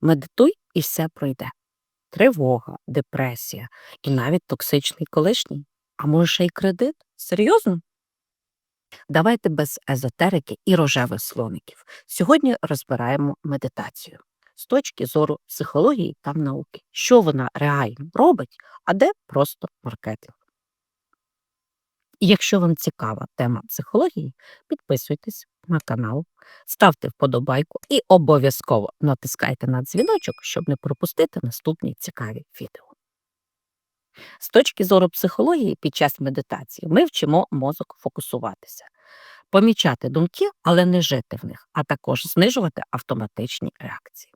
Медитуй і все пройде. Тривога, депресія і навіть токсичний колишній. А може ще й кредит? Серйозно? Давайте без езотерики і рожевих слоників. Сьогодні розбираємо медитацію з точки зору психології та науки, що вона реально робить, а де просто маркетинг. Якщо вам цікава тема психології, підписуйтесь на канал, ставте вподобайку і обов'язково натискайте на дзвіночок, щоб не пропустити наступні цікаві відео. З точки зору психології під час медитації ми вчимо мозок фокусуватися, помічати думки, але не жити в них, а також знижувати автоматичні реакції.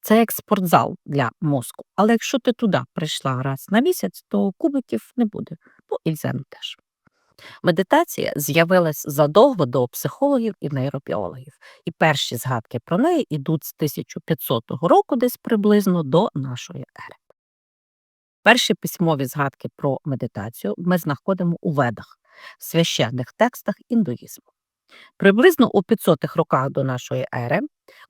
Це як спортзал для мозку, але якщо ти туди прийшла раз на місяць, то кубиків не буде, ну і дзену теж. Медитація з'явилась задовго до психологів і нейробіологів, і перші згадки про неї йдуть з 1500 року десь приблизно до нашої ери. Перші письмові згадки про медитацію ми знаходимо у ведах, священних текстах індуїзму. Приблизно у 500-х роках до нашої ери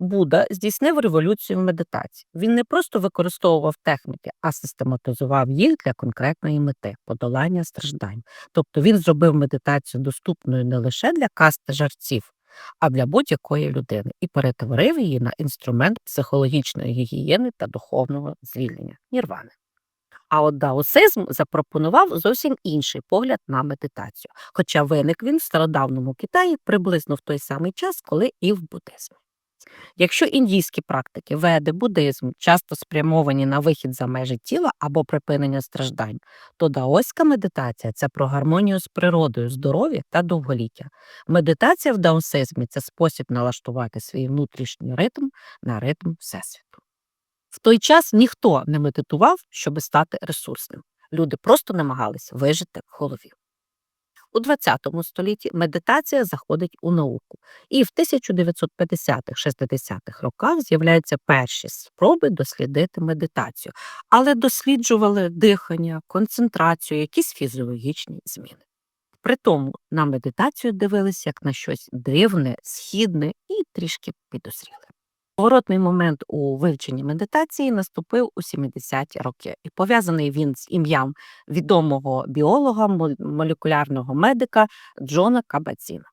Будда здійснив революцію в медитації. Він не просто використовував техніки, а систематизував їх для конкретної мети подолання страждань. Тобто він зробив медитацію доступною не лише для касти жарців, а для будь-якої людини і перетворив її на інструмент психологічної гігієни та духовного звільнення нірвани. А от даосизм запропонував зовсім інший погляд на медитацію, хоча виник він в стародавньому Китаї приблизно в той самий час, коли і в буддизмі. Якщо індійські практики, веди, буддизм часто спрямовані на вихід за межі тіла або припинення страждань, то даоська медитація це про гармонію з природою, здоров'я та довголіття. Медитація в даосизмі це спосіб налаштувати свій внутрішній ритм на ритм Всесвіту. В той час ніхто не медитував, щоб стати ресурсним. Люди просто намагались вижити в голові. У ХХ столітті медитація заходить у науку, і в 1950-60-х роках з'являються перші спроби дослідити медитацію, але досліджували дихання, концентрацію, якісь фізіологічні зміни. При тому на медитацію дивилися як на щось дивне, східне і трішки підозріле. Поворотний момент у вивченні медитації наступив у 70-ті роки, і пов'язаний він з ім'ям відомого біолога, молекулярного медика Джона Кабаціна.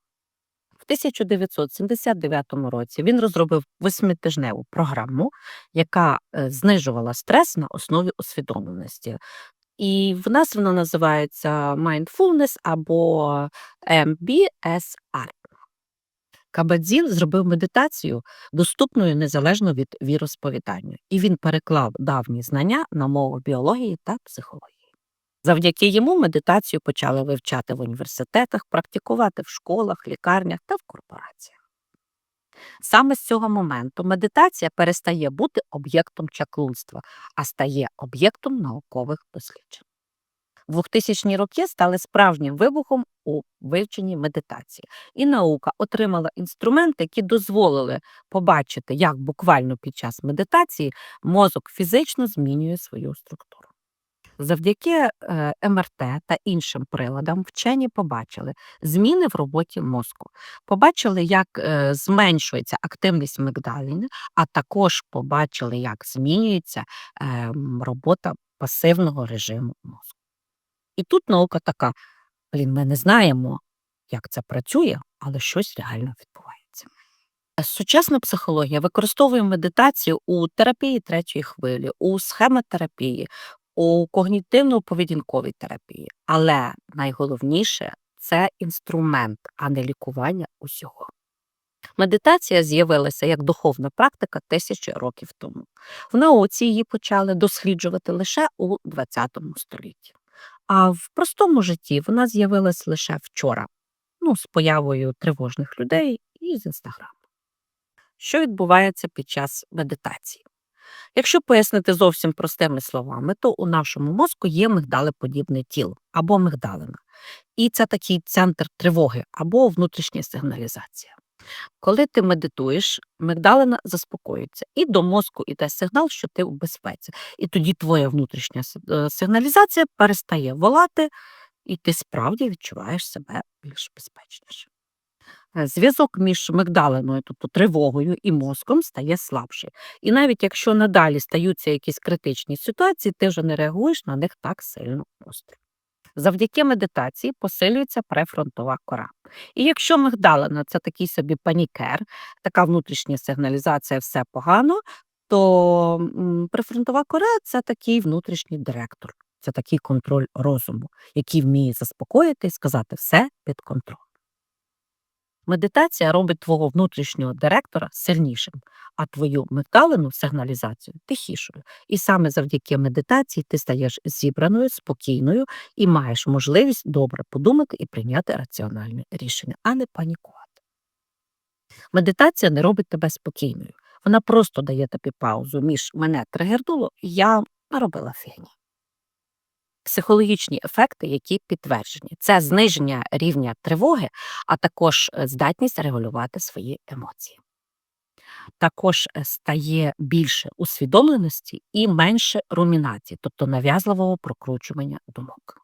В 1979 році він розробив восьмитижневу програму, яка е, знижувала стрес на основі усвідомленості. І в нас вона називається Mindfulness або MBSR. Кабадзін зробив медитацію доступною незалежно від віросповідання, і він переклав давні знання на мову біології та психології. Завдяки йому медитацію почали вивчати в університетах, практикувати в школах, лікарнях та в корпораціях. Саме з цього моменту медитація перестає бути об'єктом чаклунства, а стає об'єктом наукових досліджень. 2000-ні роки стали справжнім вибухом у вивченні медитації, і наука отримала інструменти, які дозволили побачити, як буквально під час медитації мозок фізично змінює свою структуру. Завдяки е, МРТ та іншим приладам вчені побачили зміни в роботі мозку, побачили, як е, зменшується активність мигдаліни, а також побачили, як змінюється е, робота пасивного режиму мозку. І тут наука така: блін, ми не знаємо, як це працює, але щось реально відбувається. Сучасна психологія використовує медитацію у терапії третьої хвилі, у схемотерапії, у когнітивно-поведінковій терапії. Але найголовніше це інструмент, а не лікування усього. Медитація з'явилася як духовна практика тисячі років тому. В науці її почали досліджувати лише у ХХ столітті. А в простому житті вона з'явилась лише вчора, ну, з появою тривожних людей і з інстаграму. Що відбувається під час медитації? Якщо пояснити зовсім простими словами, то у нашому мозку є мигдалеподібне тіло або мигдалина. І це такий центр тривоги або внутрішня сигналізація. Коли ти медитуєш, мигдалина заспокоїться, і до мозку йде сигнал, що ти в безпеці. І тоді твоя внутрішня е, сигналізація перестає волати, і ти справді відчуваєш себе більш безпечніше. Е, Зв'язок між мигдалиною, тобто тривогою, і мозком стає слабший. І навіть якщо надалі стаються якісь критичні ситуації, ти вже не реагуєш на них так сильно остро. Завдяки медитації посилюється префронтова кора. І якщо мигдалина це такий собі панікер, така внутрішня сигналізація все погано, то префронтова кора це такий внутрішній директор, це такий контроль розуму, який вміє заспокоїти і сказати все під контролем. Медитація робить твого внутрішнього директора сильнішим, а твою мигдалину сигналізацію тихішою. І саме завдяки медитації ти стаєш зібраною, спокійною і маєш можливість добре подумати і прийняти раціональне рішення, а не панікувати. Медитація не робить тебе спокійною. Вона просто дає тобі паузу між мене тригернуло, я наробила фігні. Психологічні ефекти, які підтверджені, це зниження рівня тривоги, а також е, здатність регулювати свої емоції. Також е, стає більше усвідомленості і менше румінації, тобто нав'язливого прокручування думок.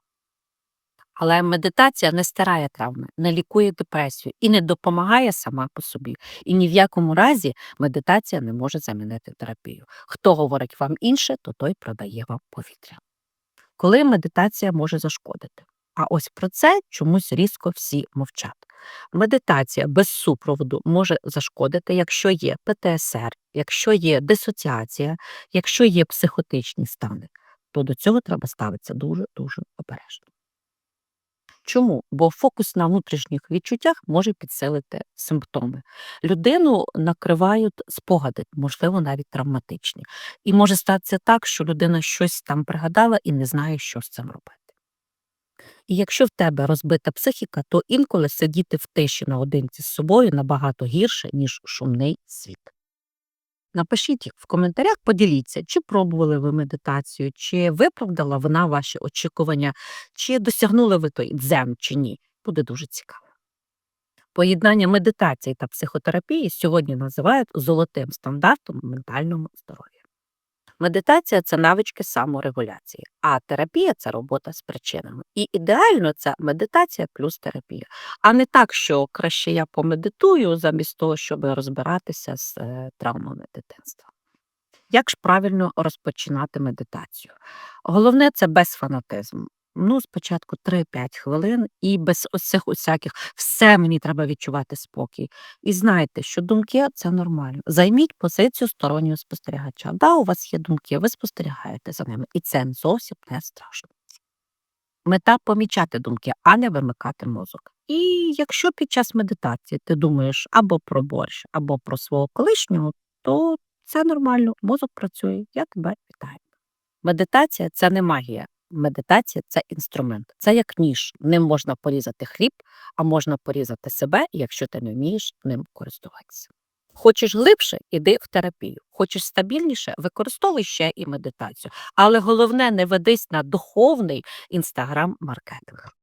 Але медитація не стирає травми, не лікує депресію і не допомагає сама по собі. І ні в якому разі медитація не може замінити терапію. Хто говорить вам інше, то той продає вам повітря. Коли медитація може зашкодити. А ось про це чомусь різко всі мовчать. Медитація без супроводу може зашкодити, якщо є ПТСР, якщо є дисоціація, якщо є психотичні стани, то до цього треба ставитися дуже-дуже обережно. Чому? Бо фокус на внутрішніх відчуттях може підсилити симптоми. Людину накривають спогади, можливо, навіть травматичні. І може статися так, що людина щось там пригадала і не знає, що з цим робити. І якщо в тебе розбита психіка, то інколи сидіти в тиші наодинці з собою набагато гірше, ніж шумний світ. Напишіть в коментарях, поділіться, чи пробували ви медитацію, чи виправдала вона ваші очікування, чи досягнули ви той дзен, чи ні. Буде дуже цікаво. Поєднання медитації та психотерапії сьогодні називають золотим стандартом ментального здоров'я. Медитація це навички саморегуляції, а терапія це робота з причинами. І ідеально це медитація плюс терапія, а не так, що краще я помедитую замість того, щоб розбиратися з е, травмами дитинства. Як ж правильно розпочинати медитацію? Головне це без фанатизму. Ну, спочатку 3-5 хвилин і без ось усяких все мені треба відчувати спокій. І знайте, що думки це нормально. Займіть позицію стороннього спостерігача. Да, у вас є думки, ви спостерігаєте за ними, і це зовсім не страшно. Мета помічати думки, а не вимикати мозок. І якщо під час медитації ти думаєш або про борщ, або про свого колишнього, то це нормально, мозок працює. Я тебе вітаю. Медитація це не магія. Медитація це інструмент, це як ніж. Ним можна порізати хліб, а можна порізати себе, якщо ти не вмієш ним користуватися. Хочеш глибше, іди в терапію. Хочеш стабільніше, використовуй ще і медитацію. Але головне, не ведись на духовний інстаграм-маркетинг.